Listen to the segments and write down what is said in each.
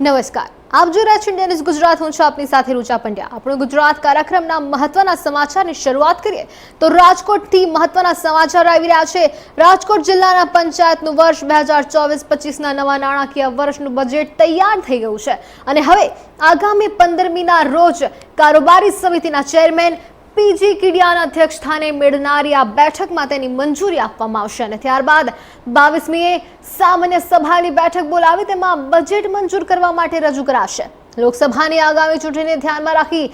નમસ્કાર. આપ જો રહ્યા છો ઇન્ડિયા ન્યૂઝ ગુજરાત. હું છું આપની સાથે રૂચા પંડ્યા. આપણું ગુજરાત કાર્યક્રમના મહત્વના સમાચારની શરૂઆત કરીએ તો રાજકોટથી મહત્વના સમાચાર આવી રહ્યા છે. રાજકોટ જિલ્લાના પંચાયતનું વર્ષ બે હજાર ચોવીસ પચીસના નવા નાણાકીય વર્ષનું બજેટ તૈયાર થઈ ગયું છે. અને હવે આગામી પંદરમીના રોજ કારોબારી સમિતિના ચેરમેન પીજી કીડિયાના અધ્યક્ષ સ્થાને મેળનારી આ બેઠકમાં તેની મંજૂરી આપવામાં આવશે અને ત્યારબાદ બાવીસમીએ સામાન્ય સભાની બેઠક બોલાવી તેમાં બજેટ મંજૂર કરવા માટે રજૂ કરાશે. લોકસભાની આગામી ચૂંટણીને ધ્યાનમાં રાખી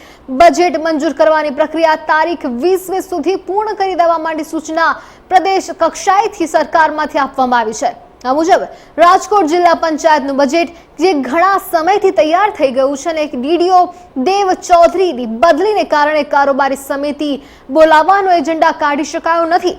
બજેટ મંજૂર કરવાની પ્રક્રિયા તારીખ વીસમી સુધી પૂર્ણ કરી દેવા માટે સૂચના પ્રદેશ કક્ષાએથી સરકારમાંથી આપવામાં આવી છે. આ મુજબ રાજકોટ જિલ્લા પંચાયતનું બજેટ જે ઘણા સમયથી તૈયાર થઈ ગયું છે અને એક ડીડીઓ દેવ ચૌધરીની બદલીને કારણે કારોબારી સમિતિ બોલાવવાનો એજન્ડા કાઢી શકાયો નથી.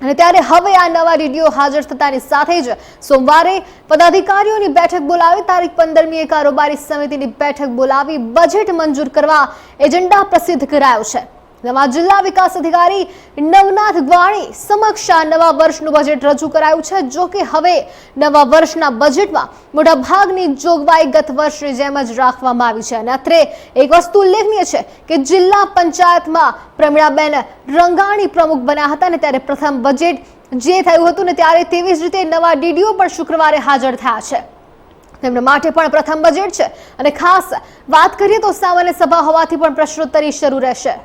અને ત્યારે હવે આ નવા ડીડીઓ હાજર થતાની સાથે જ સોમવારે પદાધિકારીઓની બેઠક બોલાવી, તારીખ પંદરમીએ કારોબારી સમિતિની બેઠક બોલાવી બજેટ મંજૂર કરવા એજન્ડા પ્રસિદ્ધ કરાયો છે. નવા જિલ્લા વિકાસ અધિકારી નવનાથ ગ્વાણી સમક્ષ આ નવા વર્ષનું બજેટ રજૂ કરાયું છે, જો કે હવે નવા વર્ષના બજેટમાં મોટા ભાગની જોગવાઈ ગત વર્ષની જેમ જ રાખવામાં આવી છે. અને અત્રે એક વસ્તુ ઉલ્લેખનીય છે કે જિલ્લા પંચાયતમાં પ્રમીળાબેન રંગાણી પ્રમુખ બન્યા હતા અને ત્યારે પ્રથમ બજેટ જે થયું હતું ને ત્યારે તેવી જ રીતે નવા ડીડીઓ પણ શુક્રવારે હાજર થયા છે. તેમના માટે પણ પ્રથમ બજેટ છે. અને ખાસ વાત કરીએ તો સામાન્ય સભા હોવાથી પણ પ્રશ્નોત્તરી શરૂ રહેશે.